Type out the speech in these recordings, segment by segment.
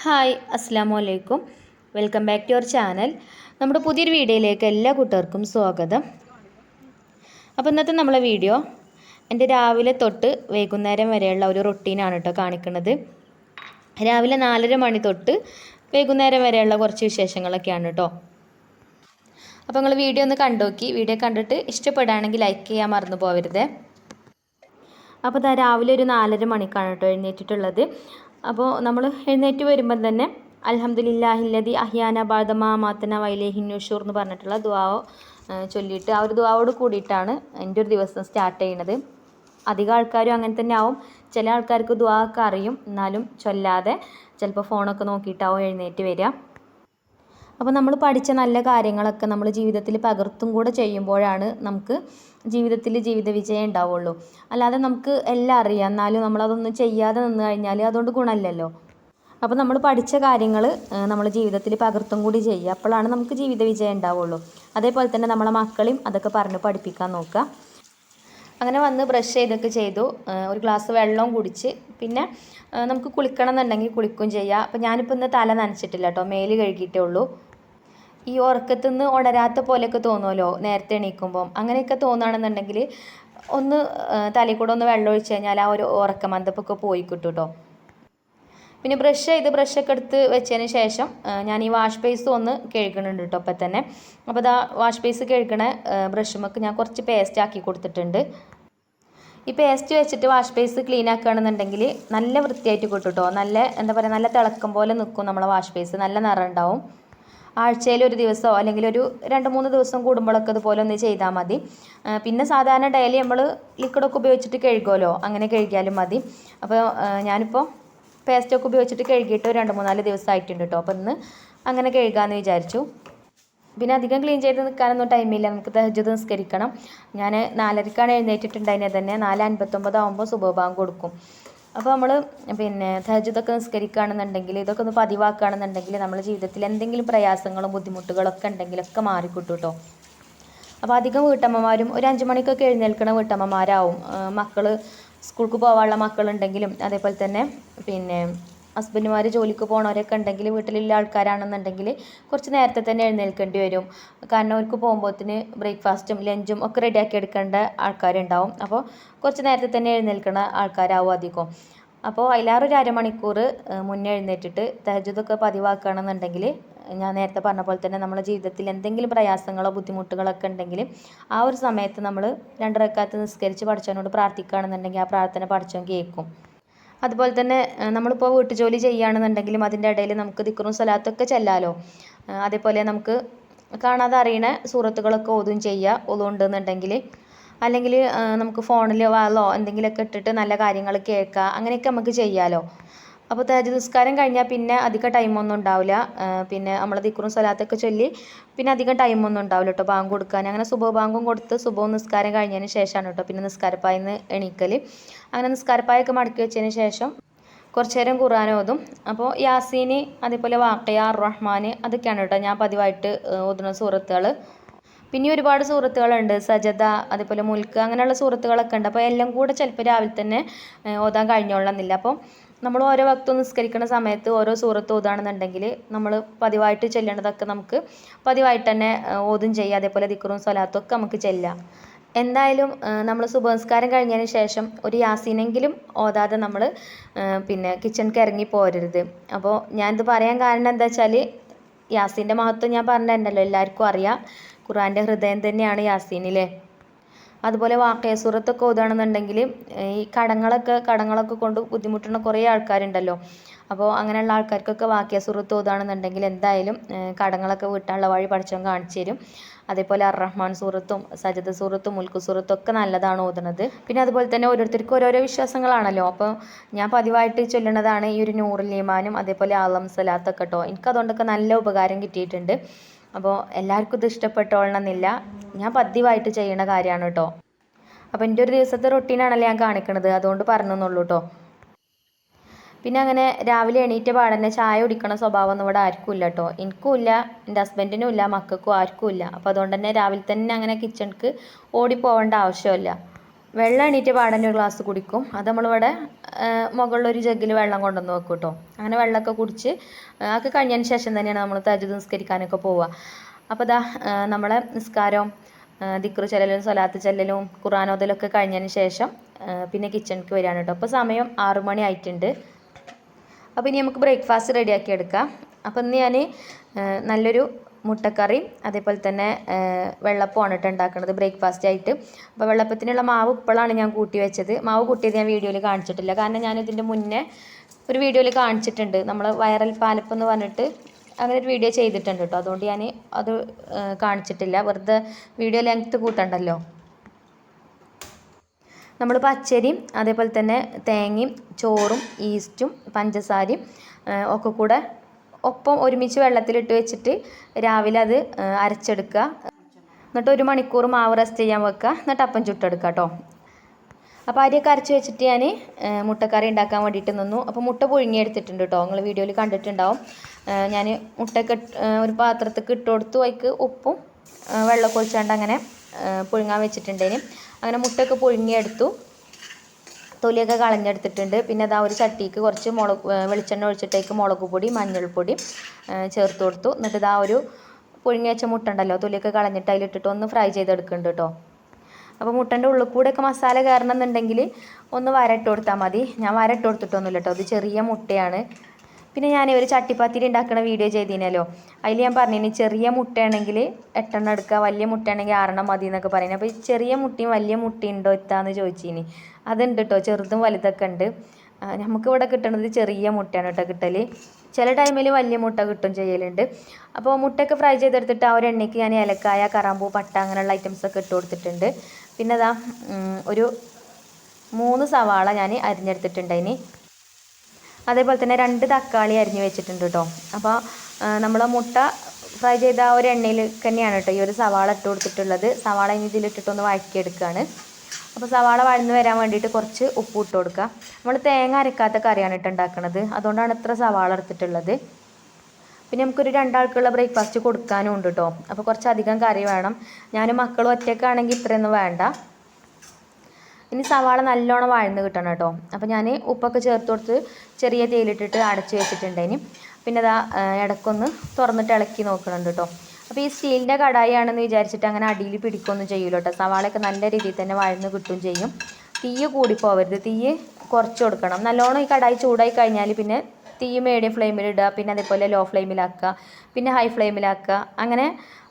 Hi Assam welcome back to your channel. നമ്മുടെ പുതിയൊരു വീഡിയോയിലേക്ക് എല്ലാ കൂട്ടുകാർക്കും സ്വാഗതം. അപ്പോൾ ഇന്നത്തെ നമ്മളെ വീഡിയോ എന്റെ രാവിലെ തൊട്ട് വൈകുന്നേരം വരെയുള്ള ഒരു റൊട്ടീനാണ് കേട്ടോ കാണിക്കുന്നത്. രാവിലെ നാലര മണി തൊട്ട് വൈകുന്നേരം വരെയുള്ള കുറച്ച് വിശേഷങ്ങളൊക്കെയാണ് കേട്ടോ. അപ്പോൾ നിങ്ങൾ വീഡിയോ ഒന്ന് കണ്ടോക്കി. വീഡിയോ കണ്ടിട്ട് ഇഷ്ടപ്പെടുകയാണെങ്കിൽ ലൈക്ക് ചെയ്യാൻ മറന്നു പോകരുതേ അപ്പോൾ ഇതാ രാവിലെ ഒരു നാലര മണിക്കാണ് കേട്ടോ എഴുന്നേറ്റിട്ടുള്ളത്. അപ്പോൾ നമ്മൾ എഴുന്നേറ്റ് വരുമ്പം തന്നെ അലഹമ്മദില്ലാഹില്ലതി അഹ്യാന ബാദമാ മാത്തന വൈലേഹിന്നുഷൂർ എന്ന് പറഞ്ഞിട്ടുള്ള ദുവാവോ ചൊല്ലിയിട്ട് ആ ഒരു ദുവാവോട് കൂടിയിട്ടാണ് എന്റെ ഒരു ദിവസം സ്റ്റാർട്ട് ചെയ്യുന്നത് അധികം ആൾക്കാരും അങ്ങനെ തന്നെ ആവും. ചില ആൾക്കാർക്ക് ദുവാ ഒക്കെ അറിയും. എന്നാലും ചൊല്ലാതെ ചിലപ്പോൾ ഫോണൊക്കെ നോക്കിയിട്ടാവും എഴുന്നേറ്റ് വരിക. അപ്പോൾ നമ്മൾ പഠിച്ച നല്ല കാര്യങ്ങളൊക്കെ നമ്മൾ ജീവിതത്തിൽ പകർത്തും കൂടെ ചെയ്യുമ്പോഴാണ് നമുക്ക് ജീവിതത്തിൽ ജീവിത വിജയം ഉണ്ടാവുള്ളൂ. അല്ലാതെ നമുക്ക് എല്ലാം അറിയാം. എന്നാലും നമ്മളതൊന്നും ചെയ്യാതെ നിന്ന് കഴിഞ്ഞാൽ അതുകൊണ്ട് ഗുണമില്ലല്ലോ. അപ്പോൾ നമ്മൾ പഠിച്ച കാര്യങ്ങൾ നമ്മൾ ജീവിതത്തിൽ പകർത്തും കൂടി ചെയ്യുക. അപ്പോഴാണ് നമുക്ക് ജീവിത വിജയം ഉണ്ടാവുള്ളൂ. അതേപോലെ തന്നെ നമ്മളെ മക്കളെയും അതൊക്കെ പറഞ്ഞ് പഠിപ്പിക്കാൻ നോക്കുക. അങ്ങനെ വന്ന് ബ്രഷ് ചെയ്തൊക്കെ ചെയ്തു. ഒരു ഗ്ലാസ് വെള്ളവും കുടിച്ച്. പിന്നെ നമുക്ക് കുളിക്കണം എന്നുണ്ടെങ്കിൽ കുളിക്കുകയും ചെയ്യാം. അപ്പോൾ ഞാനിപ്പോൾ ഇന്ന് തല നനച്ചിട്ടില്ല കേട്ടോ. മേൽ കഴുകിയിട്ടേ ഉള്ളൂ. ഈ ഉറക്കത്തു നിന്ന് ഉണരാത്ത പോലെയൊക്കെ തോന്നുമല്ലോ നേരത്തെ എണീക്കുമ്പം. അങ്ങനെയൊക്കെ തോന്നുകയാണെന്നുണ്ടെങ്കിൽ ഒന്ന് തലയിൽ കൂടെ ഒന്ന് വെള്ളം ഒഴിച്ച് കഴിഞ്ഞാൽ ആ ഒരു ഉറക്കമന്തപ്പൊക്കെ പോയി കിട്ടും കേട്ടോ പിന്നെ ബ്രഷ് ചെയ്ത് ബ്രഷൊക്കെ എടുത്ത് വെച്ചതിന് ശേഷം ഞാൻ ഈ വാഷ് ബേസ് ഒന്ന് കഴുകണുണ്ട് കേട്ടോ അപ്പം തന്നെ. അപ്പോൾ ഇതാ വാഷ് ബേസ് കഴുകണ ബ്രഷുമൊക്കെ ഞാൻ കുറച്ച് പേസ്റ്റ് ആക്കി കൊടുത്തിട്ടുണ്ട്. ഈ പേസ്റ്റ് വെച്ചിട്ട് വാഷ് ബേസ് ക്ലീൻ ആക്കുകയാണെന്നുണ്ടെങ്കിൽ നല്ല വൃത്തിയായിട്ട് കിട്ടും കേട്ടോ. നല്ല എന്താ പറയുക നല്ല തിളക്കം പോലെ നിൽക്കും നമ്മളെ വാഷ് ബേസ്. നല്ല നിറം ഉണ്ടാവും. ആഴ്ചയിൽ ഒരു ദിവസമോ അല്ലെങ്കിൽ ഒരു രണ്ട് മൂന്ന് ദിവസം കൂടുമ്പോഴൊക്കെ ഇതുപോലെ ഒന്ന് ചെയ്താൽ മതി. പിന്നെ സാധാരണ ഡെയിലി നമ്മൾ ലിക്വിഡൊക്കെ ഉപയോഗിച്ചിട്ട് കഴുകുമല്ലോ അങ്ങനെ കഴുകിയാലും മതി. അപ്പോൾ ഞാനിപ്പോൾ പേസ്റ്റൊക്കെ ഉപയോഗിച്ചിട്ട് കഴുകിയിട്ട് രണ്ട് മൂന്നാൽ ദിവസം ആയിട്ടുണ്ട് കേട്ടോ അപ്പോൾ ഇന്ന് അങ്ങനെ കഴുകാമെന്ന് വിചാരിച്ചു. പിന്നെ അധികം ക്ലീൻ ചെയ്ത് നിൽക്കാനൊന്നും ടൈമില്ല നമുക്ക് തഹജുദ് നിസ്കരിക്കണം. ഞാൻ നാലരക്കാണ് എഴുന്നേറ്റിട്ടുണ്ടായിരുന്നത് തന്നെ. നാല് അൻപത്തൊമ്പതാകുമ്പോൾ സുബോഭാവം കൊടുക്കും. അപ്പോൾ നമ്മൾ പിന്നെ തഹജുദൊക്കെ നിസ്കരിക്കുകയാണെന്നുണ്ടെങ്കിൽ ഇതൊക്കെ ഒന്ന് പതിവാക്കുകയാണെന്നുണ്ടെങ്കിൽ നമ്മുടെ ജീവിതത്തിൽ എന്തെങ്കിലും പ്രയാസങ്ങളും ബുദ്ധിമുട്ടുകളൊക്കെ ഉണ്ടെങ്കിലൊക്കെ മാറിക്കിട്ടും കേട്ടോ അപ്പോൾ അധികം വീട്ടമ്മമാരും ഒരു അഞ്ച് മണിക്കൊക്കെ എഴുന്നേൽക്കുന്ന വീട്ടമ്മമാരാവും. മക്കൾ സ്കൂൾക്ക് പോകാനുള്ള മക്കളുണ്ടെങ്കിലും അതേപോലെ തന്നെ പിന്നെ ഹസ്ബൻഡുമാർ ജോലിക്ക് പോകണവരൊക്കെ ഉണ്ടെങ്കിൽ വീട്ടിലുള്ള ആൾക്കാരാണെന്നുണ്ടെങ്കിൽ കുറച്ച് നേരത്തെ തന്നെ എഴുന്നേൽക്കേണ്ടി വരും. കാരണം അവർക്ക് പോകുമ്പോഴത്തിന് ബ്രേക്ക്ഫാസ്റ്റും ലഞ്ചും ഒക്കെ റെഡിയാക്കി എടുക്കേണ്ട ആൾക്കാരുണ്ടാവും. അപ്പോൾ കുറച്ച് നേരത്തെ തന്നെ എഴുന്നേൽക്കുന്ന ആൾക്കാരാവും അധികം. അപ്പോൾ അതിലാറൊരു അരമണിക്കൂർ മുന്നേ എഴുന്നേറ്റിട്ട് തഹജുദൊക്കെ പതിവാക്കുകയാണെന്നുണ്ടെങ്കിൽ ഞാൻ നേരത്തെ പറഞ്ഞ പോലെ തന്നെ നമ്മുടെ ജീവിതത്തിൽ എന്തെങ്കിലും പ്രയാസങ്ങളോ ബുദ്ധിമുട്ടുകളൊക്കെ ഉണ്ടെങ്കിൽ ആ ഒരു സമയത്ത് നമ്മൾ രണ്ടരക്കാലത്ത് നിസ്കരിച്ച് പഠിച്ചവനോട് പ്രാർത്ഥിക്കുകയാണെന്നുണ്ടെങ്കിൽ ആ പ്രാർത്ഥന പഠിച്ചവൻ കേൾക്കും. അതുപോലെ തന്നെ നമ്മളിപ്പോൾ വീട്ടു ജോലി ചെയ്യുകയാണെന്നുണ്ടെങ്കിലും അതിന്റെ ഇടയിൽ നമുക്ക് ദിക്റും സ്വലാത്തൊക്കെ ചെല്ലാലോ. അതേപോലെ നമുക്ക് കാണാതെ അറിയണ സൂറത്തുകളൊക്കെ ഓതും ചെയ്യുക ഓതുണ്ടെന്നുണ്ടെങ്കിൽ അല്ലെങ്കിൽ നമുക്ക് ഫോണിൽ വാളോ എന്തെങ്കിലുമൊക്കെ ഇട്ടിട്ട് നല്ല കാര്യങ്ങൾ കേൾക്കുക അങ്ങനെയൊക്കെ നമുക്ക് ചെയ്യാമല്ലോ അപ്പോൾ തഹജ് നിസ്കാരം കഴിഞ്ഞാൽ പിന്നെ അധികം ടൈമൊന്നും ഉണ്ടാവില്ല. പിന്നെ നമ്മൾ ദിക്റും സ്വലാത്തൊക്കെ ചൊല്ലി പിന്നെ അധികം ടൈമൊന്നും ഉണ്ടാവില്ല കേട്ടോ ബാങ്ക് കൊടുക്കാൻ. അങ്ങനെ സുബോ ബാങ്കും കൊടുത്ത് സുബോ നിസ്കാരം കഴിഞ്ഞതിന് ശേഷമാണ് കേട്ടോ പിന്നെ നിസ്കാരപ്പായിന്ന് എണീക്കൽ അങ്ങനെ നിസ്കാരപ്പായൊക്കെ മടക്കി വെച്ചതിന് ശേഷം കുറച്ച് നേരം ഖുർആൻ ഓതും. അപ്പോൾ യാസീന് അതേപോലെ വാക്കയ റഹ്മാൻ അതൊക്കെയാണ് കേട്ടോ ഞാൻ പതിവായിട്ട് ഓതുന്ന സൂറത്തുകൾ പിന്നെ ഒരുപാട് സുഹൃത്തുക്കളുണ്ട് സജദ അതേപോലെ മുൽക്ക് അങ്ങനെയുള്ള സുഹൃത്തുക്കളൊക്കെ ഉണ്ട്. അപ്പോൾ എല്ലാം കൂടെ ചിലപ്പോൾ രാവിലെ തന്നെ ഓതാൻ കഴിഞ്ഞോളണമെന്നില്ല അപ്പോൾ നമ്മൾ ഓരോ വക്തും നിസ്കരിക്കുന്ന സമയത്ത് ഓരോ സൂറത്ത് ഓതുകയാണെന്നുണ്ടെങ്കിൽ നമ്മൾ പതിവായിട്ട് ചെല്ലേണ്ടതൊക്കെ നമുക്ക് പതിവായിട്ട് തന്നെ ഓതും ചെയ്യുക അതേപോലെ ദിക്കറും സ്വലാത്തും ഒക്കെ നമുക്ക് ചെല്ലാം. എന്തായാലും നമ്മൾ സുബനസ്കാരം കഴിഞ്ഞതിന് ശേഷം ഒരു യാസീനെങ്കിലും ഓതാതെ നമ്മൾ പിന്നെ കിച്ചണിക്ക് ഇറങ്ങി പോരരുത് അപ്പോൾ ഞാനിത് പറയാൻ കാരണം എന്താ വെച്ചാൽ യാസീന്റെ മഹത്വം ഞാൻ പറഞ്ഞിട്ടുണ്ടല്ലോ എല്ലാവർക്കും അറിയാം. ഖുറാന്റെ ഹൃദയം തന്നെയാണ് യാസീനിലെ. അതുപോലെ വാക്കയ സുഹൃത്തൊക്കെ ഓതുകയാണെന്നുണ്ടെങ്കിൽ ഈ കടങ്ങളൊക്കെ കടങ്ങളൊക്കെ കൊണ്ട് ബുദ്ധിമുട്ടുന്ന കുറേ ആൾക്കാരുണ്ടല്ലോ. അപ്പോൾ അങ്ങനെയുള്ള ആൾക്കാർക്കൊക്കെ വാക്യ സുഹൃത്ത് ഓതുകയാണെന്നുണ്ടെങ്കിൽ എന്തായാലും കടങ്ങളൊക്കെ വീട്ടാനുള്ള വഴി പഠിച്ചവൻ കാണിച്ചു തരും. അതേപോലെ റഹ്മാൻ സൂറത്തും സജദ സൂറത്തും മുൽക്കു സൂറത്തും ഒക്കെ നല്ലതാണ് ഓതുന്നത്. പിന്നെ അതുപോലെ തന്നെ ഓരോരുത്തർക്കും ഓരോരോ വിശ്വാസങ്ങളാണല്ലോ. അപ്പോൾ ഞാൻ പതിവായിട്ട് ചൊല്ലുന്നതാണ് ഈ ഒരു നൂറിലീമാനും അതേപോലെ ആലം സലാത്തൊക്കെ കേട്ടോ എനിക്കതുകൊണ്ടൊക്കെ നല്ല ഉപകാരം കിട്ടിയിട്ടുണ്ട്. അപ്പോൾ എല്ലാവർക്കും ഇത് ഇഷ്ടപ്പെട്ടോളണമെന്നില്ല. ഞാൻ പതിവായിട്ട് ചെയ്യുന്ന കാര്യമാണ് കേട്ടോ അപ്പോൾ എന്റെ ഒരു ദിവസത്തെ റൊട്ടീനാണല്ലോ ഞാൻ കാണിക്കണത്. അതുകൊണ്ട് പറഞ്ഞെന്നുള്ളൂ കേട്ടോ പിന്നെ അങ്ങനെ രാവിലെ എണീറ്റ പാടന്നെ ചായ കുടിക്കണ സ്വഭാവമൊന്നും ഇവിടെ ആർക്കും ഇല്ല കേട്ടോ എനിക്കും ഇല്ല എന്റെ ഹസ്ബൻഡിനും ഇല്ല മക്കൾക്കും ആർക്കും ഇല്ല. അപ്പോൾ അതുകൊണ്ട് തന്നെ രാവിലെ തന്നെ അങ്ങനെ കിച്ചണിക്ക് ഓടി പോകേണ്ട ആവശ്യമില്ല. വെള്ളം എണീറ്റ് പാടന്നെ ഒരു ഗ്ലാസ് കുടിക്കും. അത് നമ്മളിവിടെ മുകളിലൊരു ജഗ്ഗിൽ വെള്ളം കൊണ്ടുവന്ന് വെക്കും കേട്ടോ അങ്ങനെ വെള്ളമൊക്കെ കുടിച്ച് അതൊക്കെ കഴിഞ്ഞതിന് ശേഷം തന്നെയാണ് നമ്മൾ തജ് നിസ്കരിക്കാനൊക്കെ പോവുക. അപ്പോൾ ഇതാ നമ്മളെ നിസ്കാരം ദിക്റ് ചെല്ലലും സ്വലാത്ത് ചെല്ലലും ഖുറാനോദലൊക്കെ കഴിഞ്ഞതിന് ശേഷം പിന്നെ കിച്ചണിക്ക് വരികയാണ് കേട്ടോ. അപ്പോൾ സമയം ആറു മണി ആയിട്ടുണ്ട്. അപ്പോൾ ഇനി നമുക്ക് ബ്രേക്ക്ഫാസ്റ്റ് റെഡിയാക്കി എടുക്കാം. അപ്പോൾ ഇന്ന് ഞാൻ നല്ലൊരു മുട്ടക്കറി അതേപോലെ തന്നെ വെള്ളപ്പമാണ് കേട്ടോ ഉണ്ടാക്കുന്നത് ബ്രേക്ക്ഫാസ്റ്റ് ആയിട്ട്. അപ്പോൾ വെള്ളപ്പത്തിനുള്ള മാവ് ഇപ്പോഴാണ് ഞാൻ കൂട്ടി വെച്ചത്. മാവ് കൂട്ടിയത് ഞാൻ വീഡിയോയിൽ കാണിച്ചിട്ടില്ല. കാരണം ഞാൻ ഇതിന്റെ മുന്നേ ഒരു വീഡിയോയിൽ കാണിച്ചിട്ടുണ്ട്. നമ്മൾ വൈറൽ പാലപ്പം എന്ന് പറഞ്ഞിട്ട് അങ്ങനെ ഒരു വീഡിയോ ചെയ്തിട്ടുണ്ട് കേട്ടോ. അതുകൊണ്ട് ഞാൻ അത് കാണിച്ചിട്ടില്ല. വെറുതെ വീഡിയോ ലെങ്ത്ത് കൂട്ടണ്ടല്ലോ. നമ്മൾ പച്ചരിയും അതേപോലെ തന്നെ തേങ്ങയും ചോറും ഈസ്റ്റും പഞ്ചസാരയും ഒക്കെ കൂടെ ഒപ്പം ഒരുമിച്ച് വെള്ളത്തിലിട്ട് വെച്ചിട്ട് രാവിലെ അത് അരച്ചെടുക്കുക. എന്നിട്ട് ഒരു മണിക്കൂർ മാവ് റെസ്റ്റ് ചെയ്യാൻ വെക്കുക. എന്നിട്ട് അപ്പം ചുട്ടെടുക്കുക കേട്ടോ. അപ്പോൾ അരിയൊക്കെ അരച്ച് വെച്ചിട്ട് ഞാൻ മുട്ടക്കറി ഉണ്ടാക്കാൻ വേണ്ടിയിട്ട് നിന്നു. അപ്പോൾ മുട്ട പുഴുങ്ങി എടുത്തിട്ടുണ്ട് കേട്ടോ. നിങ്ങൾ വീഡിയോയിൽ കണ്ടിട്ടുണ്ടാവും. ഞാൻ മുട്ടയൊക്കെ ഒരു പാത്രത്തേക്ക് ഇട്ട് കൊടുത്തു. അതിക്ക് ഉപ്പും വെള്ളം ഒഴിച്ചാണ്ട് അങ്ങനെ പുഴുങ്ങാൻ വെച്ചിട്ടുണ്ടേന് അങ്ങനെ മുട്ടയൊക്കെ പുഴുങ്ങിയെടുത്തു. തൊലിയൊക്കെ കളഞ്ഞെടുത്തിട്ടുണ്ട്. പിന്നെ അതാ ഒരു ചട്ടിക്ക് കുറച്ച് മുളക് വെളിച്ചെണ്ണ ഒഴിച്ചിട്ടേക്ക് മുളക് പൊടി മഞ്ഞൾപ്പൊടി ചേർത്ത് കൊടുത്തു. എന്നിട്ട് ഇതാ ഒരു പുഴുങ്ങി വെച്ച മുട്ട ഉണ്ടല്ലോ തൊലിയൊക്കെ കളഞ്ഞിട്ട് അതിലിട്ടിട്ട് ഒന്ന് ഫ്രൈ ചെയ്തെടുക്കുന്നുണ്ട് കേട്ടോ അപ്പോൾ മുട്ടന്റെ ഉള്ളിൽ കൂടെ ഒക്കെ മസാല കയറണം എന്നുണ്ടെങ്കിൽ ഒന്ന് വരട്ട് കൊടുത്താൽ മതി. ഞാൻ വരട്ട് കൊടുത്തിട്ടൊന്നുമില്ല കേട്ടോ അത് ചെറിയ മുട്ടയാണ്. പിന്നെ ഞാൻ ഒരു ചട്ടിപ്പാത്തിരി ഉണ്ടാക്കുന്ന വീഡിയോ ചെയ്തിനല്ലോ. അതിൽ ഞാൻ പറഞ്ഞിന് ചെറിയ മുട്ടയാണെങ്കിൽ എട്ടെണ്ണം എടുക്കുക വലിയ മുട്ടയാണെങ്കിൽ ആറെണ്ണം മതി എന്നൊക്കെ പറയുന്നത് അപ്പോൾ ഈ ചെറിയ മുട്ടയും വലിയ മുട്ടയും ഉണ്ടോ എത്താന്ന് ചോദിച്ചിനി. അതുണ്ട് കേട്ടോ ചെറുതും വലുതൊക്കെ ഉണ്ട്. നമുക്ക് ഇവിടെ കിട്ടുന്നത് ചെറിയ മുട്ടയാണ് കേട്ടോ കിട്ടൽ ചില ടൈമിൽ വലിയ മുട്ട കിട്ടും ചെയ്യലുണ്ട്. അപ്പോൾ മുട്ടയൊക്കെ ഫ്രൈ ചെയ്തെടുത്തിട്ട് ആ ഒരു എണ്ണയ്ക്ക് ഞാൻ ഇലക്കായ കറാമ്പൂ പട്ട അങ്ങനെയുള്ള ഐറ്റംസൊക്കെ ഇട്ട് കൊടുത്തിട്ടുണ്ട്. പിന്നെ അതാ ഒരു മൂന്ന് സവാള ഞാൻ അരിഞ്ഞെടുത്തിട്ടുണ്ട് അതിന് അതേപോലെ തന്നെ രണ്ട് തക്കാളി അരിഞ്ഞ് വെച്ചിട്ടുണ്ട് കേട്ടോ അപ്പോൾ നമ്മൾ മുട്ട ഫ്രൈ ചെയ്ത ആ ഒരു എണ്ണയിൽ തന്നെയാണ് കേട്ടോ ഈ ഒരു സവാള ഇട്ട് കൊടുത്തിട്ടുള്ളത്. സവാള ഇനി ഇതിലിട്ടിട്ടൊന്ന് വഴക്കിയെടുക്കുകയാണ് അപ്പോൾ സവാള വഴന്ന് വരാൻ വേണ്ടിയിട്ട് കുറച്ച് ഉപ്പ് ഇട്ട് കൊടുക്കുക നമ്മൾ തേങ്ങ അരക്കാത്ത കറിയാണ് ഇട്ട് ഉണ്ടാക്കുന്നത് അതുകൊണ്ടാണ് ഇത്ര സവാള എടുത്തിട്ടുള്ളത്. പിന്നെ നമുക്കൊരു രണ്ടാൾക്കുള്ള ബ്രേക്ക്ഫാസ്റ്റ് കൊടുക്കാനും ഉണ്ട് കേട്ടോ അപ്പോൾ കുറച്ചധികം കറി വേണം. ഞാനും മക്കളും ഒറ്റയ്ക്കാണെങ്കിൽ ഇത്രയൊന്നും വേണ്ട. ഇനി സവാള നല്ലോണം വഴന്ന് കിട്ടണം കേട്ടോ. അപ്പോൾ ഞാൻ ഉപ്പൊക്കെ ചേർത്ത് കൊടുത്ത് ചെറിയ തേയിലിട്ടിട്ട് അടച്ച് ഇനി. പിന്നെ അതാ ഇടക്കൊന്ന് തുറന്നിട്ട് ഇളക്കി നോക്കുന്നുണ്ട് കേട്ടോ. അപ്പോൾ ഈ സ്റ്റീലിന്റെ കടായി ആണെന്ന് വിചാരിച്ചിട്ട് അങ്ങനെ അടിയിൽ പിടിക്കൊന്നും ചെയ്യൂല കേട്ടോ. സവാളയൊക്കെ നല്ല രീതിയിൽ തന്നെ വഴന്ന് കിട്ടും ചെയ്യും. തീയ് കൂടി പോവരുത് തീ കുറച്ച് കൊടുക്കണം. നല്ലോണം ഈ കടായി ചൂടായി കഴിഞ്ഞാൽ പിന്നെ തീ മീഡിയം ഫ്ലെയിമിൽ ഇടുക പിന്നെ അതേപോലെ ലോ ഫ്ലെയിമിലാക്കുക പിന്നെ ഹൈ ഫ്ലെയിമിലാക്കുക. അങ്ങനെ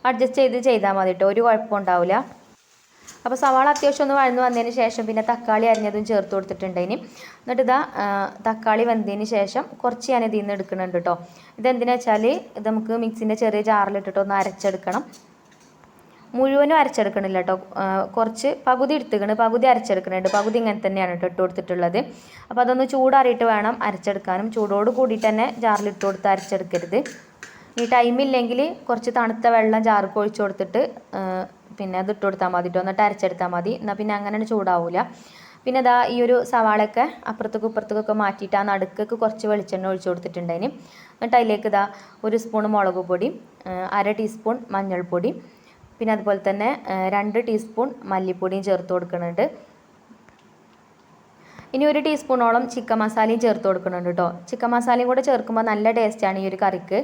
അഡ്ജസ്റ്റ് ചെയ്ത് ചെയ്താൽ മതി കേട്ടോ. ഒരു കുഴപ്പം ഉണ്ടാവില്ല. അപ്പോൾ സവാള അത്യാവശ്യം ഒന്ന് വഴന്ന് വന്നതിന് ശേഷം പിന്നെ തക്കാളി അരിഞ്ഞതും ചേർത്ത് കൊടുത്തിട്ടുണ്ട് ഇനി. എന്നിട്ട് ഇതാ തക്കാളി വെന്തതിന് ശേഷം കുറച്ച് ഞാൻ ഇതിൽ നിന്ന് എടുക്കുന്നുണ്ട് കേട്ടോ ഇതെന്തിനാ വെച്ചാൽ ഇത് നമുക്ക് മിക്സിന്റെ ചെറിയ ജാറിലിട്ടിട്ട് ഒന്ന് അരച്ചെടുക്കണം. മുഴുവനും അരച്ചെടുക്കണില്ല കേട്ടോ കുറച്ച് പകുതി എടുത്തുക്കണ് പകുതി അരച്ചെടുക്കണുണ്ട്. പകുതി ഇങ്ങനെ തന്നെയാണ് കേട്ടോ ഇട്ട് കൊടുത്തിട്ടുള്ളത്. അപ്പോൾ അതൊന്ന് ചൂടാറിയിട്ട് വേണം അരച്ചെടുക്കാനും. ചൂടോട് കൂടിയിട്ട് തന്നെ ജാറിലിട്ട് കൊടുത്ത് അരച്ചെടുക്കരുത്. ഈ ടൈമില്ലെങ്കിൽ കുറച്ച് തണുത്ത വെള്ളം ജാർക്ക് ഒഴിച്ചു കൊടുത്തിട്ട് പിന്നെ അത് ഇട്ട് കൊടുത്താൽ മതി കേട്ടോ എന്നിട്ട് അരച്ചെടുത്താൽ മതി. എന്നാൽ പിന്നെ അങ്ങനെ ചൂടാവില്ല പിന്നെ ഇതാ ഈ ഒരു സവാളയൊക്കെ അപ്പുറത്തേക്കും ഇപ്പുറത്തേക്കൊക്കെ മാറ്റിയിട്ട് ആ നടുക്കൊക്കെ കുറച്ച് വെളിച്ചെണ്ണ ഒഴിച്ചു കൊടുത്തിട്ടുണ്ടായിന്. എന്നിട്ട് അതിലേക്ക് ഇതാ ഒരു സ്പൂൺ മുളക് പൊടി അര ടീസ്പൂൺ മഞ്ഞൾപ്പൊടി പിന്നെ അതുപോലെ തന്നെ രണ്ട് ടീസ്പൂൺ മല്ലിപ്പൊടിയും ചേർത്ത് കൊടുക്കുന്നുണ്ട് ഇനി ഒരു ടീസ്പൂണോളം ചിക്കൻ മസാലയും ചേർത്ത് കൊടുക്കുന്നുണ്ട് കേട്ടോ ചിക്കൻ മസാലയും കൂടെ ചേർക്കുമ്പോൾ നല്ല ടേസ്റ്റാണ് ഈ ഒരു കറിക്ക്.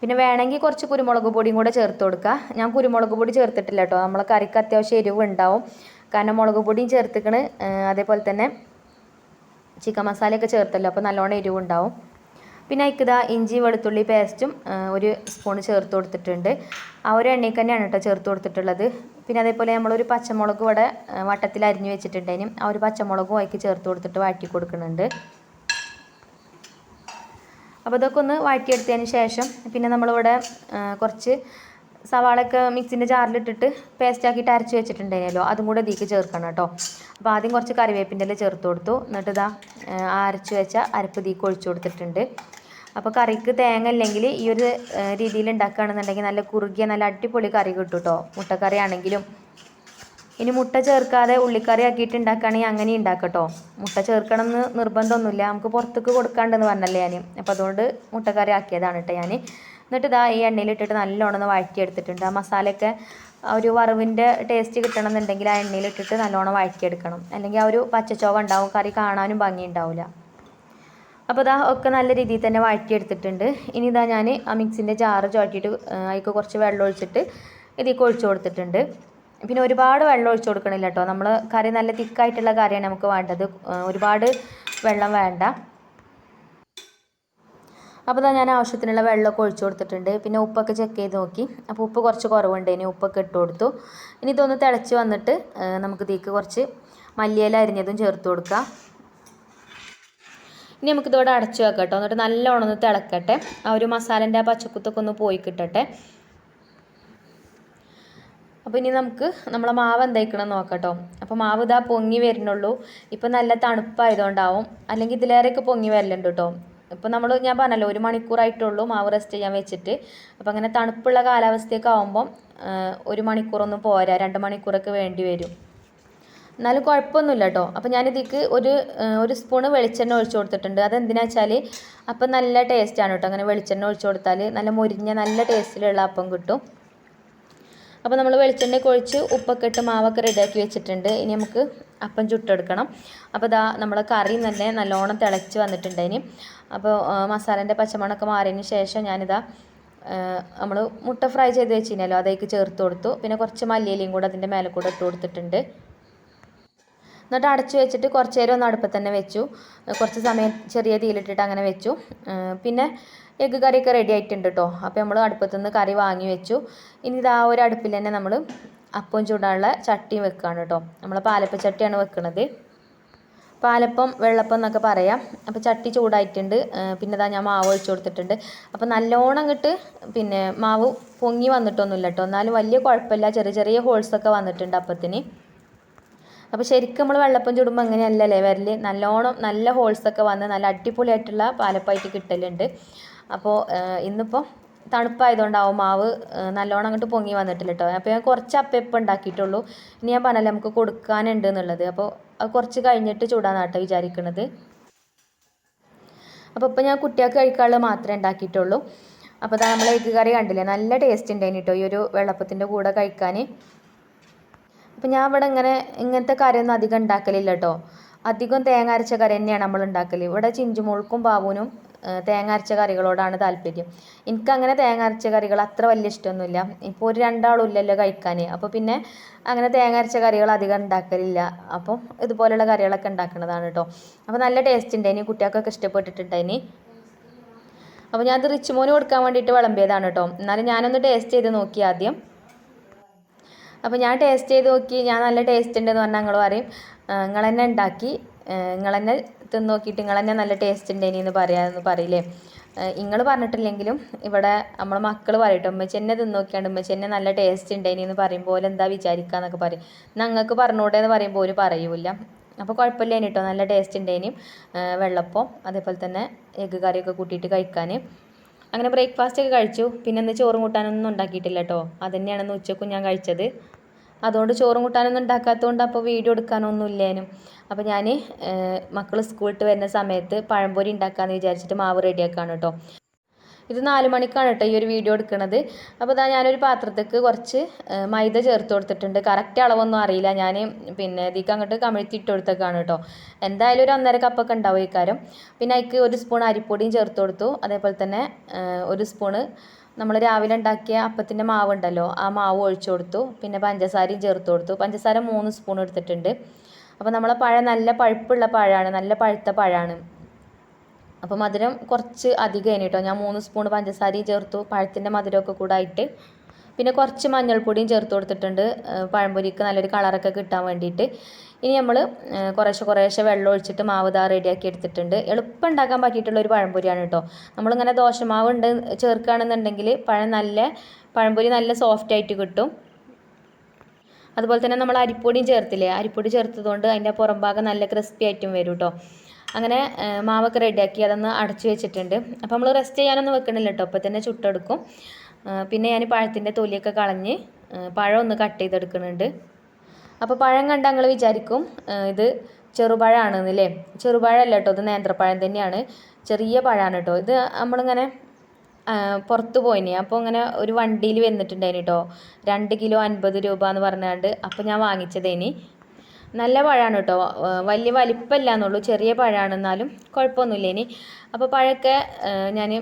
പിന്നെ വേണമെങ്കിൽ കുറച്ച് കുരുമുളക് പൊടിയും കൂടെ ചേർത്ത് കൊടുക്കുക. ഞാൻ കുരുമുളക് പൊടി ചേർത്തിട്ടില്ല കേട്ടോ. നമ്മളെ കറിക്ക് അത്യാവശ്യം എരിവ് ഉണ്ടാവും. കാരണം മുളക് പൊടിയും ചേർത്തിക്കണ്. അതേപോലെ തന്നെ ചിക്കൻ മസാലയൊക്കെ ചേർത്തല്ലോ. അപ്പോൾ നല്ലോണം എരിവ് ഉണ്ടാവും. പിന്നെ അതിക്കിതാ ഇഞ്ചി വെളുത്തുള്ളി പേസ്റ്റും ഒരു സ്പൂൺ ചേർത്ത് കൊടുത്തിട്ടുണ്ട്. ആ ഒരു എണ്ണയ്ക്ക് തന്നെയാണ് കേട്ടോ ചേർത്ത് കൊടുത്തിട്ടുള്ളത്. പിന്നെ അതേപോലെ നമ്മളൊരു പച്ചമുളക് ഇവിടെ വട്ടത്തിൽ അരിഞ്ഞു വെച്ചിട്ടുണ്ടെങ്കിലും ആ ഒരു പച്ചമുളകും അതിക്ക് ചേർത്ത് കൊടുത്തിട്ട് വാറ്റി കൊടുക്കുന്നുണ്ട്. അപ്പോൾ ഇതൊക്കെ ഒന്ന് വഴറ്റിയെടുത്തതിന് ശേഷം പിന്നെ നമ്മളിവിടെ കുറച്ച് സവാളയൊക്കെ മിക്സിന്റെ ജാറിലിട്ടിട്ട് പേസ്റ്റാക്കിയിട്ട് അരച്ച് വെച്ചിട്ടുണ്ടായിരുന്നല്ലോ. അതും കൂടെ ഇതിലേക്ക് ചേർക്കണം കേട്ടോ. അപ്പോൾ ആദ്യം കുറച്ച് കറിവേപ്പിന്റെ ഇല ചേർത്ത് കൊടുത്തു. എന്നിട്ട് ഇതാ അരച്ച് വെച്ച അരപ്പ് ഇതിലേക്ക് ഒഴിച്ചു കൊടുത്തിട്ടുണ്ട്. അപ്പോൾ കറിക്ക് തേങ്ങ ഇല്ലെങ്കിൽ ഈ ഒരു രീതിയിൽ ഉണ്ടാക്കുകയാണെന്നുണ്ടെങ്കിൽ നല്ല കുറുകിയ നല്ല അടിപൊളി കറി കിട്ടും കേട്ടോ. മുട്ടക്കറി ആണെങ്കിലും ഇനി മുട്ട ചേർക്കാതെ ഉള്ളിക്കറി ആക്കിയിട്ട് ഉണ്ടാക്കുകയാണെങ്കിൽ അങ്ങനെ ഉണ്ടാക്കട്ടോ. മുട്ട ചേർക്കണം എന്ന് നിർബന്ധമൊന്നുമില്ല. നമുക്ക് പുറത്തേക്ക് കൊടുക്കാണ്ടെന്ന് പറഞ്ഞല്ലേ ഞാൻ അപ്പോൾ അതുകൊണ്ട് മുട്ടക്കറി ആക്കിയതാണ് കേട്ടോ ഞാൻ എന്നിട്ട് ഇതാ ഈ എണ്ണയിലിട്ടിട്ട് നല്ലോണം ഒന്ന് വഴറ്റിയെടുത്തിട്ടുണ്ട്. ആ മസാലയൊക്കെ ഒരു വറവിന്റെ ടേസ്റ്റ് കിട്ടണമെന്നുണ്ടെങ്കിൽ ആ എണ്ണയിലിട്ടിട്ട് നല്ലോണം വഴറ്റിയെടുക്കണം. അല്ലെങ്കിൽ ആ ഒരു പച്ചച്ചോവ ഉണ്ടാവും കറി കാണാനും ഭംഗി ഉണ്ടാവില്ല. അപ്പോൾ ഇതാ ഒക്കെ നല്ല രീതിയിൽ തന്നെ വഴറ്റിയെടുത്തിട്ടുണ്ട്. ഇനി ഇതാ ഞാൻ ആ മിക്സിന്റെ ജാറ് ചുവട്ടിയിട്ട് അതിലേക്ക് കുറച്ച് വെള്ളം ഒഴിച്ചിട്ട് ഇതിലേക്ക് ഒഴിച്ചു കൊടുത്തിട്ടുണ്ട്. പിന്നെ ഒരുപാട് വെള്ളം ഒഴിച്ചു കൊടുക്കണില്ല കേട്ടോ നമ്മൾ കറി നല്ല തിക്കായിട്ടുള്ള കറിയാണ് നമുക്ക് വേണ്ടത്. ഒരുപാട് വെള്ളം വേണ്ട. അപ്പോൾ ഇതാ ഞാൻ ആവശ്യത്തിനുള്ള വെള്ളമൊക്കെ ഒഴിച്ചു കൊടുത്തിട്ടുണ്ട്. പിന്നെ ഉപ്പൊക്കെ ചെക്ക് ചെയ്ത് നോക്കി. അപ്പോൾ ഉപ്പ് കുറച്ച് കുറവുണ്ട്. ഇനി ഉപ്പൊക്കെ ഇട്ട് കൊടുത്തു. ഇനി ഇതൊന്ന് തിളച്ച് വന്നിട്ട് നമുക്ക് തീക്ക് കുറച്ച് മല്ലിയില അരിഞ്ഞതും ചേർത്ത് കൊടുക്കാം. ഇനി നമുക്ക് ഇതോടെ അടച്ചു വെക്കാം കേട്ടോ എന്നിട്ട് നല്ലോണം ഒന്ന് തിളക്കട്ടെ. ആ ഒരു മസാലന്റെ ആ പച്ചക്കുത്തൊക്കെ ഒന്ന് പോയി കിട്ടട്ടെ. അപ്പോൾ ഇനി നമുക്ക് നമ്മളെ മാവ് എന്തായിക്കണം നോക്കട്ടോ. അപ്പോൾ മാവ് ഇതാ പൊങ്ങി വരുന്നുള്ളൂ. ഇപ്പോൾ നല്ല തണുപ്പായതുകൊണ്ടാവും. അല്ലെങ്കിൽ ഇതിലേറെയൊക്കെ പൊങ്ങി വരലുണ്ട് കേട്ടോ ഇപ്പോൾ നമ്മൾ ഞാൻ പറഞ്ഞല്ലോ ഒരു മണിക്കൂറായിട്ടുള്ളൂ മാവ് റെസ്റ്റ് ചെയ്യാൻ വെച്ചിട്ട്. അപ്പോൾ അങ്ങനെ തണുപ്പുള്ള കാലാവസ്ഥയൊക്കെ ആകുമ്പം ഒരു മണിക്കൂറൊന്നും പോരാ. രണ്ട് മണിക്കൂറൊക്കെ വേണ്ടി വരും. എന്നാലും കുഴപ്പമൊന്നുമില്ല കേട്ടോ അപ്പോൾ ഞാനിതിക്ക് ഒരു ഒരു സ്പൂണ് വെളിച്ചെണ്ണ ഒഴിച്ചു കൊടുത്തിട്ടുണ്ട്. അതെന്തിനാ വെച്ചാൽ അപ്പം നല്ല ടേസ്റ്റാണ് കേട്ടോ അങ്ങനെ വെളിച്ചെണ്ണ ഒഴിച്ചു കൊടുത്താൽ നല്ല മുരിഞ്ഞ നല്ല ടേസ്റ്റിലുള്ള അപ്പം കിട്ടും. അപ്പോൾ നമ്മൾ വെളിച്ചെണ്ണ കൊഴിച്ച് ഉപ്പൊക്കെ ഇട്ട് മാവൊക്കെ റെഡിയാക്കി വെച്ചിട്ടുണ്ട്. ഇനി നമുക്ക് അപ്പം ചുട്ടെടുക്കണം. അപ്പോൾ ഇതാ നമ്മൾ കറി തന്നെ നല്ലോണം തിളച്ച് വന്നിട്ടുണ്ട് ഇനി. അപ്പോൾ മസാലേന്റെ പച്ചമണമൊക്കെ മാറിയതിന് ശേഷം ഞാനിതാ നമ്മൾ മുട്ട ഫ്രൈ ചെയ്ത് വെച്ചിരുന്നല്ലോ അതേക്ക് ചേർത്ത് കൊടുത്തു. പിന്നെ കുറച്ച് മല്ലിയിലയും കൂടെ അതിന്റെ മേലെ കൂടെ ഇട്ട് കൊടുത്തിട്ടുണ്ട്. എന്നിട്ട് അടച്ചു വെച്ചിട്ട് കുറച്ച് നേരം ഒന്ന് അടുപ്പത്തന്നെ വെച്ചു. കുറച്ച് സമയം ചെറിയ തീയിലിട്ടിട്ട് അങ്ങനെ വെച്ചു. പിന്നെ എഗ്ഗ് കറിയൊക്കെ റെഡി ആയിട്ടുണ്ട് കേട്ടോ അപ്പോൾ നമ്മൾ അടുപ്പത്തുനിന്ന് കറി വാങ്ങി വെച്ചു. ഇനി ഇതാ ഒരു അടുപ്പിൽ തന്നെ നമ്മൾ അപ്പം ചൂടാനുള്ള ചട്ടിയും വെക്കുകയാണ് കേട്ടോ നമ്മൾ പാലപ്പ ചട്ടിയാണ് വെക്കുന്നത് പാലപ്പം വെള്ളപ്പം എന്നൊക്കെ പറയാം. അപ്പോൾ ചട്ടി ചൂടായിട്ടുണ്ട്. പിന്നെ ഇതാ ഞാൻ മാവ് ഒഴിച്ചു കൊടുത്തിട്ടുണ്ട്. അപ്പോൾ നല്ലോണം ഇങ്ങോട്ട് പിന്നെ മാവ് പൊങ്ങി വന്നിട്ടൊന്നുമില്ല കേട്ടോ എന്നാലും വലിയ കുഴപ്പമില്ല. ചെറിയ ചെറിയ ഹോൾസൊക്കെ വന്നിട്ടുണ്ട് അപ്പത്തിന്. അപ്പോൾ ശരിക്കും നമ്മൾ വെള്ളപ്പം ചൂടുമ്പോൾ അങ്ങനെയല്ലല്ലേ വരൽ നല്ലോണം നല്ല ഹോൾസൊക്കെ വന്ന് നല്ല അടിപൊളിയായിട്ടുള്ള പാലപ്പായിട്ട് കിട്ടലുണ്ട്. അപ്പോൾ ഇന്നിപ്പോൾ തണുപ്പായതുകൊണ്ടാവും മാവ് നല്ലോണം അങ്ങോട്ട് പൊങ്ങി വന്നിട്ടില്ല കേട്ടോ അപ്പോൾ ഞാൻ കുറച്ച് അപ്പം ഉണ്ടാക്കിയിട്ടുള്ളൂ. ഇനി ഞാൻ പറഞ്ഞല്ലേ നമുക്ക് കൊടുക്കാനുണ്ട് എന്നുള്ളത്. അപ്പോൾ അത് കുറച്ച് കഴിഞ്ഞിട്ട് ചൂടാന്നാട്ടോ വിചാരിക്കുന്നത് അപ്പോൾ ഇപ്പോൾ ഞാൻ കുട്ടികൾക്ക് കഴിക്കാനുള്ളത് മാത്രമേ ഉണ്ടാക്കിയിട്ടുള്ളൂ. അപ്പോൾ നമ്മൾ എഗ്ഗ് കറി കണ്ടില്ലേ? നല്ല ടേസ്റ്റ് ഉണ്ടായിന് കേട്ടോ ഈ ഒരു വെള്ളപ്പത്തിന്റെ കൂടെ കഴിക്കാൻ അപ്പം ഞാൻ ഇവിടെ ഇങ്ങനെ ഇങ്ങനത്തെ കറിയൊന്നും അധികം ഉണ്ടാക്കലില്ല കേട്ടോ അധികം തേങ്ങ അരച്ച കറി തന്നെയാണ് നമ്മൾ ഉണ്ടാക്കൽ ഇവിടെ ചിഞ്ചുമോൾക്കും ബാബുവിനും തേങ്ങ അരച്ച കറികളോടാണ് താല്പര്യം. എനിക്കങ്ങനെ തേങ്ങ അരച്ച കറികൾ അത്ര വലിയ ഇഷ്ടമൊന്നുമില്ല. ഇപ്പോൾ ഒരു രണ്ടാളും ഇല്ലല്ലോ കഴിക്കാൻ അപ്പോൾ പിന്നെ അങ്ങനെ തേങ്ങ അരച്ച കറികൾ അധികം ഉണ്ടാക്കലില്ല. അപ്പം ഇതുപോലെയുള്ള കറികളൊക്കെ ഉണ്ടാക്കുന്നതാണ് കേട്ടോ അപ്പോൾ നല്ല ടേസ്റ്റ് ഉണ്ടായിനി കുട്ടികൾക്കൊക്കെ ഇഷ്ടപ്പെട്ടിട്ടുണ്ടായിനി. അപ്പോൾ ഞാനത് റിച്ച് മോന് കൊടുക്കാൻ വേണ്ടിയിട്ട് വിളമ്പിയതാണ് കേട്ടോ എന്നാലും ഞാനൊന്ന് ടേസ്റ്റ് ചെയ്ത് നോക്കി ആദ്യം. അപ്പോൾ ഞാൻ ടേസ്റ്റ് ചെയ്ത് നോക്കി. ഞാൻ നല്ല ടേസ്റ്റ് ഉണ്ടെന്ന് പറഞ്ഞാൽ നിങ്ങൾ പറയും നിങ്ങൾ തന്നെ ഉണ്ടാക്കി നിങ്ങൾ തന്നെ തിന്ന് നോക്കിയിട്ട് നിങ്ങൾ തന്നെ നല്ല ടേസ്റ്റ് ഉണ്ടേനി എന്ന് പറയാമെന്ന് പറയില്ലേ നിങ്ങൾ പറഞ്ഞിട്ടില്ലെങ്കിലും ഇവിടെ നമ്മളെ മക്കൾ പറയട്ടെ ഉമ്മച്ചി എന്നെ തിന്ന് നോക്കിയാണ്ട് ഉമ്മച്ചി എന്നെ നല്ല ടേസ്റ്റ് ഉണ്ടേനി എന്ന് പറയുമ്പോൾ എന്താ വിചാരിക്കുക എന്നൊക്കെ പറയും. ഞങ്ങൾക്ക് പറഞ്ഞൂടെ എന്ന് പറയുമ്പോൾ ഒരു പറയൂല അപ്പോൾ കുഴപ്പമില്ലേനി കേട്ടോ നല്ല ടേസ്റ്റ് ഉണ്ടേനും വെള്ളപ്പം അതേപോലെ തന്നെ എഗ്ഗ് കറിയൊക്കെ കൂട്ടിയിട്ട് കഴിക്കാൻ അങ്ങനെ ബ്രേക്ക്ഫാസ്റ്റ് ഒക്കെ കഴിച്ചു. പിന്നെ ഇന്ന് ചോറും കൂട്ടാനൊന്നും ഉണ്ടാക്കിയിട്ടില്ല കേട്ടോ അതുതന്നെയാണെന്ന് ഉച്ചക്കും ഞാൻ കഴിച്ചത്. അതുകൊണ്ട് ചോറും കൂട്ടാനൊന്നും ഉണ്ടാക്കാത്തതുകൊണ്ട് അപ്പോൾ വീഡിയോ എടുക്കാനൊന്നും ഇല്ലേനും. അപ്പോൾ ഞാൻ മക്കൾ സ്കൂളിട്ട് വരുന്ന സമയത്ത് പഴംപൊരി ഉണ്ടാക്കാമെന്ന് വിചാരിച്ചിട്ട് മാവ് റെഡിയാക്കാണ് കേട്ടോ. ഇത് നാല് മണിക്കാണ് കേട്ടോ ഈ ഒരു വീഡിയോ എടുക്കുന്നത് അപ്പോൾ ഇതാ ഞാനൊരു പാത്രത്തേക്ക് കുറച്ച് മൈദ ചേർത്ത് കൊടുത്തിട്ടുണ്ട്. കറക്റ്റ് അളവൊന്നും അറിയില്ല. ഞാൻ പിന്നെ ഇതിക്ക് അങ്ങോട്ട് കമിഴ്ത്തിയിട്ട് കൊടുത്തേക്കാണ് കേട്ടോ. എന്തായാലും ഒരു ഒന്നര കപ്പൊക്കെ ഉണ്ടാവും ഈ കാര്യം പിന്നെ അതിക്ക് ഒരു സ്പൂൺ അരിപ്പൊടിയും ചേർത്ത് കൊടുത്തു. അതേപോലെ തന്നെ ഒരു സ്പൂണ് നമ്മൾ രാവിലെ ഉണ്ടാക്കിയ അപ്പത്തിന്റെ മാവ് ഉണ്ടല്ലോ ആ മാവ് ഒഴിച്ചു കൊടുത്തു. പിന്നെ പഞ്ചസാരയും ചേർത്ത് കൊടുത്തു. പഞ്ചസാര മൂന്ന് സ്പൂൺ എടുത്തിട്ടുണ്ട്. അപ്പോൾ നമ്മളെ പഴം നല്ല പഴുപ്പുള്ള പഴമാണ് നല്ല പഴുത്ത പഴമാണ്. അപ്പോൾ മധുരം കുറച്ച് അധികം കേട്ടോ. ഞാൻ മൂന്ന് സ്പൂൺ പഞ്ചസാരയും ചേർത്തു. പഴത്തിന്റെ മധുരമൊക്കെ കൂടെ ആയിട്ട് പിന്നെ കുറച്ച് മഞ്ഞൾപ്പൊടിയും ചേർത്ത് കൊടുത്തിട്ടുണ്ട്. പഴംപൊരിക്ക് നല്ലൊരു കളറൊക്കെ കിട്ടാൻ വേണ്ടിയിട്ട്. ഇനി നമ്മൾ കുറേശ്ശെ കുറേശ്ശെ വെള്ളം ഒഴിച്ചിട്ട് മാവ് ഇതാ റെഡിയാക്കി എടുത്തിട്ടുണ്ട്. എളുപ്പം ഉണ്ടാക്കാൻ പറ്റിയിട്ടുള്ള ഒരു പഴംപൊരിയാണ് കേട്ടോ നമ്മളിങ്ങനെ ദോശമാവ് ഉണ്ട് ചേർക്കുകയാണെന്നുണ്ടെങ്കിൽ പഴം നല്ല പഴംപൊരി നല്ല സോഫ്റ്റ് ആയിട്ട് കിട്ടും. അതുപോലെ തന്നെ നമ്മൾ അരിപ്പൊടിയും ചേർത്തില്ലേ അരിപ്പൊടി ചേർത്തതുകൊണ്ട് അതിന്റെ പുറം ഭാഗം നല്ല ക്രിസ്പി ആയിട്ടും വരും കേട്ടോ അങ്ങനെ മാവൊക്കെ റെഡിയാക്കി അതൊന്ന് അടച്ചു വെച്ചിട്ടുണ്ട്. അപ്പോൾ നമ്മൾ റെസ്റ്റ് ചെയ്യാനൊന്നും വെക്കണില്ല കേട്ടോ അപ്പോൾ തന്നെ ചുട്ടെടുക്കും. പിന്നെ ഞാൻ പഴത്തിന്റെ തൊലിയൊക്കെ കളഞ്ഞ് പഴം ഒന്ന് കട്ട് ചെയ്തെടുക്കുന്നുണ്ട്. അപ്പോൾ പഴം കണ്ട് നിങ്ങൾ വിചാരിക്കും ഇത് ചെറുപഴമാണെന്ന് അല്ലേ ചെറുപഴമല്ല കേട്ടോ ഇത് നേന്ത്രപ്പഴം തന്നെയാണ്. ചെറിയ പഴമാണ് കേട്ടോ ഇത് നമ്മളിങ്ങനെ പുറത്ത് പോയിനി. അപ്പോൾ ഇങ്ങനെ ഒരു വണ്ടിയിൽ വന്നിട്ടുണ്ടായിന് കേട്ടോ രണ്ട് കിലോ അൻപത് രൂപ എന്ന് പറഞ്ഞാണ്ട് അപ്പോൾ ഞാൻ വാങ്ങിച്ചതേനി. നല്ല പഴമാണ് കേട്ടോ വലിയ വലിപ്പമില്ല എന്നുള്ളൂ. ചെറിയ പഴമാണ് എന്നാലും കുഴപ്പമൊന്നുമില്ല ഇനി അപ്പോൾ പഴമൊക്കെ ഞാൻ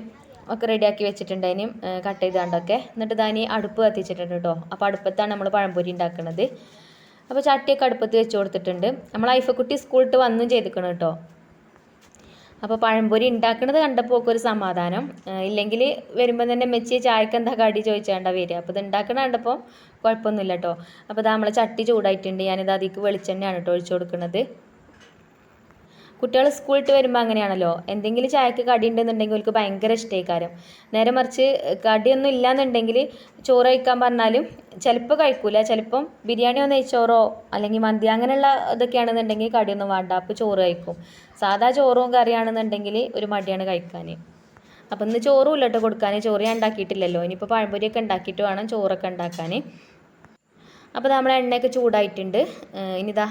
ഒക്കെ റെഡിയാക്കി വെച്ചിട്ടുണ്ട് അതിനും കട്ട് ചെയ്താണ്ടൊക്കെ. എന്നിട്ട് ഇതാനി അടുപ്പ് കത്തിച്ചിട്ടുണ്ട് കേട്ടോ. അപ്പോൾ അടുപ്പത്താണ് നമ്മൾ പഴംപൊരി ഉണ്ടാക്കുന്നത് അപ്പോൾ ചട്ടിയൊക്കെ അടുപ്പത്ത് വെച്ച് കൊടുത്തിട്ടുണ്ട്. നമ്മൾ ഐഫക്കുട്ടി സ്കൂളിട്ട് വന്നും ചെയ്തിക്കണം കേട്ടോ. അപ്പോൾ പഴംപൊരി ഉണ്ടാക്കുന്നത് കണ്ടപ്പോൾ ഒക്കെ ഒരു സമാധാനം. ഇല്ലെങ്കിൽ വരുമ്പോൾ തന്നെ മെച്ചി ചായക്ക് എന്താ കടി? ചോദിച്ചാണ്ടാ വരിക. അപ്പോൾ ഇത് ഉണ്ടാക്കണ കണ്ടപ്പോൾ കുഴപ്പമൊന്നുമില്ല കേട്ടോ. അപ്പോൾ ഇത് നമ്മളെ ചട്ടി ചൂടായിട്ടുണ്ട്. ഞാനിത് അതിക്ക് വെളിച്ചെണ്ണയാണ് കേട്ടോ ഒഴിച്ചു കൊടുക്കുന്നത് കുട്ടികൾ സ്കൂളിട്ട് വരുമ്പോൾ അങ്ങനെയാണല്ലോ. എന്തെങ്കിലും ചായക്ക് കടി ഉണ്ടെന്നുണ്ടെങ്കിൽ അവർക്ക് ഭയങ്കര ഇഷ്ടമായിക്കാരം നേരെ മറിച്ച് കടിയൊന്നും ഇല്ലയെന്നുണ്ടെങ്കിൽ ചോറ് കഴിക്കാൻ പറഞ്ഞാലും ചിലപ്പോൾ കഴിക്കൂല. ചിലപ്പം ബിരിയാണിയോ നെയ്ച്ചോറോ അല്ലെങ്കിൽ മന്തി അങ്ങനെയുള്ള ഇതൊക്കെയാണെന്നുണ്ടെങ്കിൽ കടിയൊന്നും വേണ്ട. അപ്പോൾ ചോറ് കഴിക്കും. സാധാ ചോറും കറിയാണെന്നുണ്ടെങ്കിൽ ഒരു മടിയാണ് കഴിക്കാൻ അപ്പം ഇന്ന് ചോറും ഇല്ലട്ടോ കൊടുക്കാൻ ചോറ് ഞാൻ ഉണ്ടാക്കിയിട്ടില്ലല്ലോ. ഇനിയിപ്പോൾ പഴംപൊരിയൊക്കെ ഉണ്ടാക്കിയിട്ട് വേണം ചോറൊക്കെ ഉണ്ടാക്കാൻ അപ്പോൾ നമ്മൾ എണ്ണയൊക്കെ ചൂടായിട്ടുണ്ട്. ഇനി ഇതാ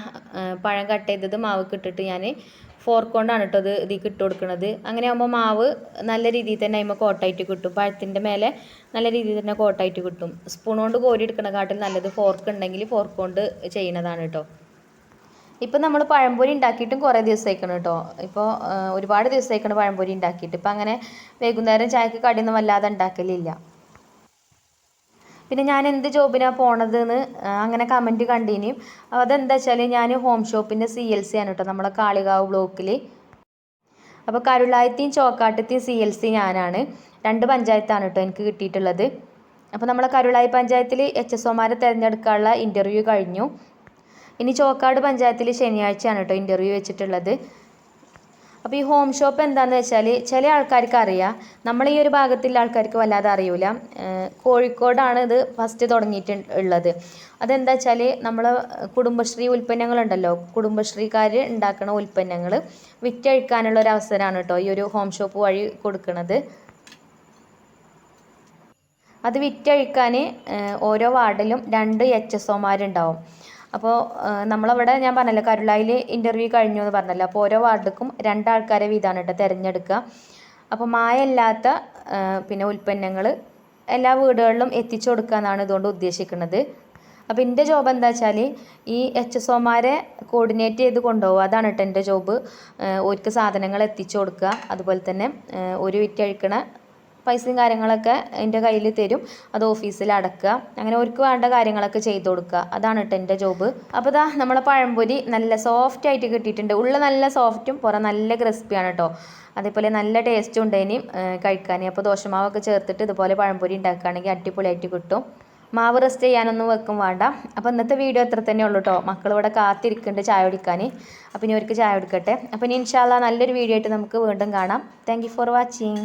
പഴം കട്ട് ചെയ്തത് മാവ് ഇട്ടിട്ട് ഞാൻ ഫോർക്ക് കൊണ്ടാണ് കേട്ടോ ഇത് ഇതിലേക്ക് ഇട്ട് കൊടുക്കുന്നത് അങ്ങനെ ആകുമ്പോൾ മാവ് നല്ല രീതിയിൽ തന്നെ അതിമ്മ കോട്ടായിട്ട് കിട്ടും. പഴത്തിന്റെ മേലെ നല്ല രീതിയിൽ തന്നെ കോട്ടായിട്ട് കിട്ടും. സ്പൂൺ കൊണ്ട് കോരി എടുക്കണക്കാട്ടിൽ നല്ലത് ഫോർക്ക് ഉണ്ടെങ്കിൽ ഫോർക്ക് കൊണ്ട് ചെയ്യുന്നതാണ് കേട്ടോ ഇപ്പം നമ്മൾ പഴംപൊരി ഉണ്ടാക്കിയിട്ടും കുറേ ദിവസമായിക്കണം കേട്ടോ ഇപ്പോൾ ഒരുപാട് ദിവസമായിക്കണം പഴംപൊരി ഉണ്ടാക്കിയിട്ട്. ഇപ്പം അങ്ങനെ വൈകുന്നേരം ചായക്ക് കടിയൊന്നും വല്ലാതെ ഉണ്ടാക്കലില്ല. പിന്നെ ഞാൻ എന്ത് ജോബിനാണ് പോണത് എന്ന് അങ്ങനെ കമന്റ് കണ്ടീനി. അതെന്താ വെച്ചാൽ ഞാൻ ഹോം ഷോപ്പിന്റെ സി എൽ സി ആണ് കേട്ടോ നമ്മളെ കാളികാവ് ബ്ലോക്കിൽ അപ്പോൾ കരുളായത്തെയും ചോക്കാട്ടത്തെയും സി എൽ സി ഞാനാണ്. രണ്ട് പഞ്ചായത്താണ് കേട്ടോ എനിക്ക് കിട്ടിയിട്ടുള്ളത്. അപ്പോൾ നമ്മളെ കരുളായി പഞ്ചായത്തിൽ എച്ച് എസ് ഒമാരെ തിരഞ്ഞെടുക്കാനുള്ള ഇന്റർവ്യൂ കഴിഞ്ഞു. ഇനി ചോക്കാട് പഞ്ചായത്തിൽ ശനിയാഴ്ചയാണ് കേട്ടോ ഇന്റർവ്യൂ വെച്ചിട്ടുള്ളത്. അപ്പോൾ ഈ ഹോം ഷോപ്പ് എന്താണെന്ന് വെച്ചാൽ ചില ആൾക്കാർക്ക് അറിയാം. നമ്മൾ ഈ ഒരു ഭാഗത്തുള്ള ആൾക്കാർക്ക് വല്ലാതെ അറിയൂല. കോഴിക്കോടാണ് ഇത് ഫസ്റ്റ് തുടങ്ങിയിട്ട് ഉള്ളത്. അതെന്താ വെച്ചാൽ നമ്മളെ കുടുംബശ്രീ ഉൽപ്പന്നങ്ങളുണ്ടല്ലോ. കുടുംബശ്രീക്കാർ ഉണ്ടാക്കുന്ന ഉൽപ്പന്നങ്ങൾ വിറ്റഴിക്കാനുള്ള ഒരു അവസരമാണ് കേട്ടോ ഈ ഒരു ഹോം ഷോപ്പ് വഴി കൊടുക്കുന്നത് അത് വിറ്റഴിക്കാൻ ഓരോ വാർഡിലും രണ്ട് എച്ച് എസ് ഒമാരുണ്ടാവും അപ്പോൾ നമ്മളവിടെ ഞാൻ പറഞ്ഞല്ലോ കരുളായിൽ ഇന്റർവ്യൂ കഴിഞ്ഞു എന്ന് പറഞ്ഞല്ലോ. അപ്പോൾ ഓരോ വാർഡിക്കും രണ്ടാൾക്കാരെ വീതമാണ് കേട്ടോ തിരഞ്ഞെടുക്കുക അപ്പോൾ മായമില്ലാത്ത പിന്നെ ഉൽപ്പന്നങ്ങൾ എല്ലാ വീടുകളിലും എത്തിച്ചു കൊടുക്കുക എന്നാണ് ഇതുകൊണ്ട് ഉദ്ദേശിക്കുന്നത്. അപ്പോൾ എന്റെ ജോബ് എന്താ വെച്ചാൽ ഈ എച്ച് എസ് ഒമാരെ കോർഡിനേറ്റ് ചെയ്ത് കൊണ്ടുപോകുക അതാണ് കേട്ടോ എന്റെ ജോബ് ഓർക്ക് സാധനങ്ങൾ എത്തിച്ചു കൊടുക്കുക അതുപോലെ തന്നെ ഒരു വിറ്റഴിക്കണ പൈസയും കാര്യങ്ങളൊക്കെ എന്റെ കയ്യിൽ തരും. അത് ഓഫീസിൽ അടക്കുക. അങ്ങനെ അവർക്ക് വേണ്ട കാര്യങ്ങളൊക്കെ ചെയ്ത് കൊടുക്കുക. അതാണ് കേട്ടോ എന്റെ ജോബ് അപ്പോൾ ഇതാ നമ്മളെ പഴംപൊരി നല്ല സോഫ്റ്റ് ആയിട്ട് കിട്ടിയിട്ടുണ്ട്. ഉള്ള നല്ല സോഫ്റ്റും പുറം നല്ല ക്രിസ്പിയാണ് കേട്ടോ അതേപോലെ നല്ല ടേസ്റ്റും ഉണ്ട് ഇനിയും കഴിക്കാൻ. അപ്പോൾ ദോശമാവൊക്കെ ചേർത്തിട്ട് ഇതുപോലെ പഴംപൊരി ഉണ്ടാക്കുകയാണെങ്കിൽ അടിപൊളിയായിട്ട് കിട്ടും. മാവ് റെസ്റ്റ് ചെയ്യാനൊന്നും വെക്കും വേണ്ട. അപ്പോൾ ഇന്നത്തെ വീഡിയോ എത്ര തന്നെ ഉള്ളൂ കേട്ടോ മക്കൾ ഇവിടെ കാത്തിരിക്കുന്നുണ്ട് ചായ കുടിക്കാൻ. അപ്പോൾ ഇനി അവർക്ക് ചായ കൊടുക്കട്ടെ. അപ്പോൾ ഇനി ഇൻഷാല്ല നല്ലൊരു വീഡിയോ ആയിട്ട് നമുക്ക് വീണ്ടും കാണാം. Thank for watching